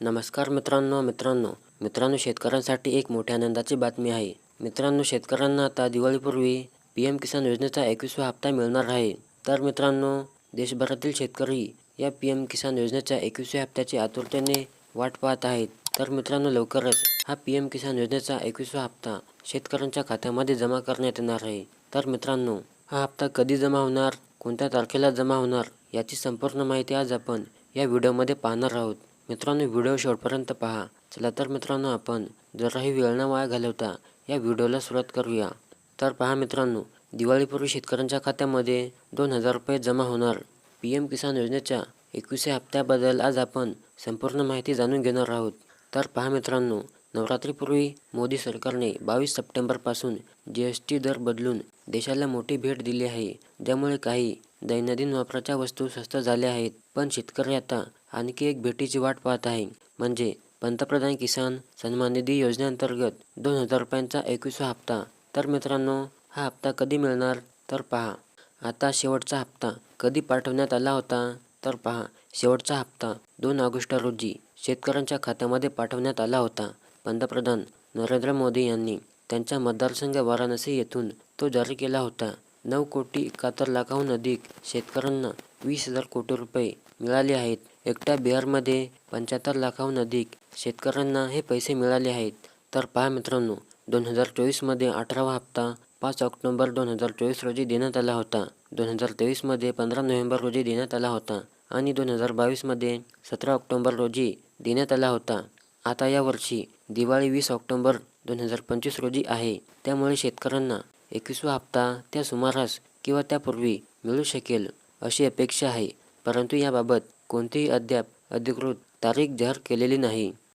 नमस्कार मित्रांनो मित्रांनो. मित्रांनो शेतकऱ्यांसाठी एक मोठ्या आनंदाची बातमी आहे. मित्रांनो शेतकऱ्यांना आता दिवाळीपूर्वी पी एम किसान योजनेचा एकवीसवा हप्ता मिळणार आहे. तर मित्रांनो देशभरातील शेतकरी या पी एम किसान योजनेच्या एकवीसव्या हप्त्याची आतुरतेने वाट पाहत आहेत. तर मित्रांनो लवकरच हा पी एम किसान योजनेचा एकवीसवा हप्ता शेतकऱ्यांच्या खात्यामध्ये जमा करण्यात येणार आहे. तर मित्रांनो हा हप्ता कधी जमा होणार कोणत्या तारखेला जमा होणार याची संपूर्ण माहिती आज आपण या व्हिडिओमध्ये पाहणार आहोत. मित्रांनो व्हिडिओ शेवटपर्यंत पहा. चला तर मित्रांनो आपण जराही वेळ न वाया घालवता या व्हिडिओला सुरुवात करूया. तर पहा मित्रांनो दिवाळीपूर्वी शेतकऱ्यांच्या खात्यामध्ये दोन हजार रुपये जमा होणार. पी एम किसान योजनेच्या एकविसव्या हप्त्याबद्दल आज आपण संपूर्ण माहिती जाणून घेणार आहोत. तर पहा मित्रांनो नवरात्रीपूर्वी मोदी सरकारने बावीस सप्टेंबरपासून जी एस टी दर बदलून देशाला मोठी भेट दिली आहे. ज्यामुळे काही दैनंदिन वापराच्या वस्तू स्वस्त झाल्या आहेत. पण शेतकरी आता आणखी एक भेटीची वाट पाहत आहे. म्हणजे पंतप्रधान किसान सन्मान निधी योजनेअंतर्गत दोन हजार रुपयांचा एकवीसवा हप्ता. तर मित्रांनो हा हप्ता कधी मिळणार? तर पहा. आता शेवटचा हप्ता कधी पाठवण्यात आला होता? तर पहा. शेवटचा हप्ता दोन ऑगस्ट रोजी शेतकऱ्यांच्या खात्यामध्ये पाठवण्यात आला होता. पंतप्रधान नरेंद्र मोदी यांनी त्यांच्या मतदारसंघ वाराणसी येथून तो जारी केला होता. नऊ कोटी एकाहत्तर लाखाहून अधिक शेतकऱ्यांना वीस हजार कोटी रुपये मिळाले आहेत. एकट्या बिहारमध्ये पंच्याहत्तर लाखाहून अधिक शेतकऱ्यांना हे पैसे मिळाले आहेत. तर पहा मित्रांनो दोन हजार चोवीसमध्ये अठरावा हप्ता पाच ऑक्टोबर दोन हजार चोवीस रोजी देण्यात आला होता. दोन हजार तेवीसमध्ये पंधरा नोव्हेंबर रोजी देण्यात आला होता आणि दोन हजार बावीसमध्ये सतरा ऑक्टोबर रोजी देण्यात आला होता. आता यावर्षी दिवाळी वीस ऑक्टोबर दोन हजार पंचवीस रोजी आहे. त्यामुळे शेतकऱ्यांना एकवीसवा हप्ता त्या सुमारास किंवा त्यापूर्वी मिळू शकेल अशी अपेक्षा आहे. परंतु याबाबत कोणतीही अद्याप अधिकृत तारीख जाहीर केलेली नाही.